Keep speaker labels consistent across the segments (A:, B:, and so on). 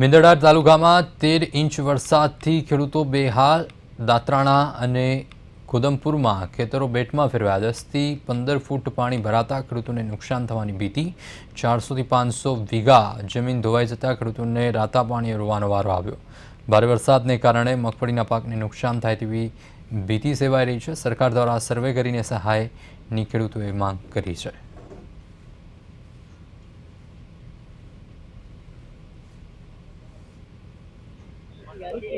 A: મેંદરડા તાલુકામાં તેર ઇંચ વરસાદથી ખેડૂતો બેહાલ. દાત્રાણા અને કોદમપુરમાં ખેતરો બેટમાં ફેરવ્યા. દસથી પંદર ફૂટ પાણી ભરાતા ખેડૂતોને નુકસાન થવાની ભીતિ. ચારસોથી પાંચસો વીઘા જમીન ધોવાઈ જતાં ખેડૂતોને રાતા પાણી રોવાનો વારો આવ્યો. ભારે વરસાદને કારણે મગફળીના પાકને નુકસાન થાય તેવી ભીતિ સેવાઈ રહી છે. સરકાર દ્વારા સર્વે કરીને સહાયની ખેડૂતોએ માંગ કરી છે.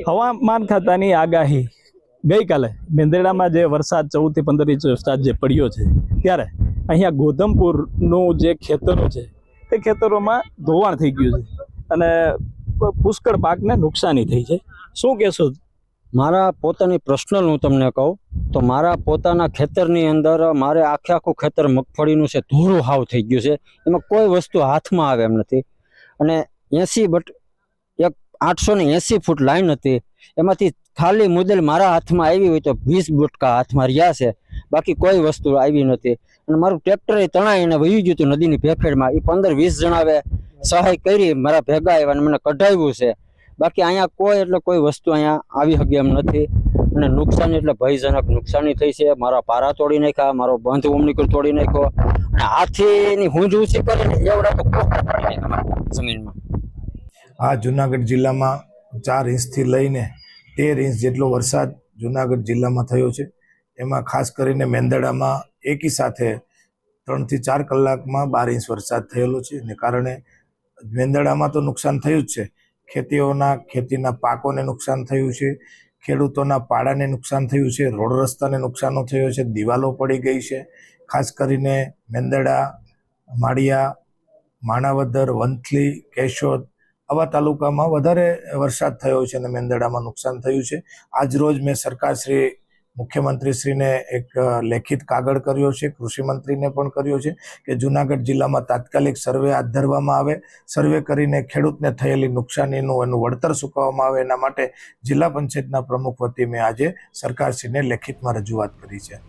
B: હવામાન ખાતાની આગાહી. ગઈકાલે મેંદરડામાં જે વરસાદ ચૌદથી પંદર ઇંચ વરસાદ જે પડ્યો છે, ત્યારે અહીંયા ગોધમપુરનું જે ખેતરો છે, તે ખેતરોમાં ધોવાણ થઈ ગયું છે અને પુષ્કળ પાકને નુકસાની થઈ છે. શું કહેશો?
C: મારા પોતાની પર્સનલ હું તમને કહું, તો મારા પોતાના ખેતરની અંદર મારે આખે આખું ખેતર મગફળીનું છે, ધોરું હાવ થઈ ગયું છે. એમાં કોઈ વસ્તુ હાથમાં આવે એમ નથી. અને એંસી બટ આઠસો ને એંસી ફૂટ લાઈન હતી. એમાંથી ખાલી મુદલ મારા હાથમાં આવી હોય તો વીસ બુટકા હાથમાં રહ્યા છે. બાકી કોઈ વસ્તુ આવી નથી અને મારું ટ્રેક્ટર એ તણાઈને વહી ગયું હતું નદીની ભેખેડમાં. એ પંદર વીસ જણાવે સહાય કરી મારા ભેગા આવ્યા અને મને કઢાવ્યું છે. બાકી અહીંયા કોઈ એટલે કોઈ વસ્તુ અહીંયા આવી શકે એમ નથી. અને નુકસાન એટલે ભયજનક નુકસાની થઈ છે. મારા પારા તોડી નાખ્યા, મારો બંધ ઓમનીકર તોડી નાખ્યો. અને હાથીની હુંજ ઊંચી કરીને એવડા તો જમીનમાં.
D: આ જુનાગઢ જિલ્લામાં ચાર ઇંચથી લઈને તેર ઇંચ જેટલો વરસાદ જુનાગઢ જિલ્લામાં થયો છે. એમાં ખાસ કરીને મેંદડામાં એકી સાથે ત્રણથી ચાર કલાકમાં બાર ઇંચ વરસાદ થયેલો છે ને કારણે મેંદડામાં તો નુકસાન થયું જ છે. ખેતીઓના, ખેતીના પાકોને નુકસાન થયું છે, ખેડૂતોના પાડાને નુકસાન થયું છે, રોડ રસ્તાને નુકસાનો થયો છે, દિવાલો પડી ગઈ છે. ખાસ કરીને મેંદડા, માળિયા, માણાવદર, વંથલી, કેશોદ આવા તાલુકામાં વધારે વરસાદ થયો છે અને મેંદડામાં નુકસાન થયું છે. આજ રોજ મેં સરકારશ્રી, મુખ્યમંત્રીશ્રીને એક લેખિત કાગળ કર્યો છે કૃષિમંત્રીને પણ કર્યો છે કે જુનાગઢ જિલ્લામાં તાત્કાલિક સર્વે હાથ ધરવામાં આવે. સર્વે કરીને ખેડૂતને થયેલી નુકસાનીનું એનું વળતર ચૂકવવામાં આવે. એના માટે જિલ્લા પંચાયતના પ્રમુખ વતી મેં આજે સરકારશ્રીને લેખિતમાં રજૂઆત કરી છે.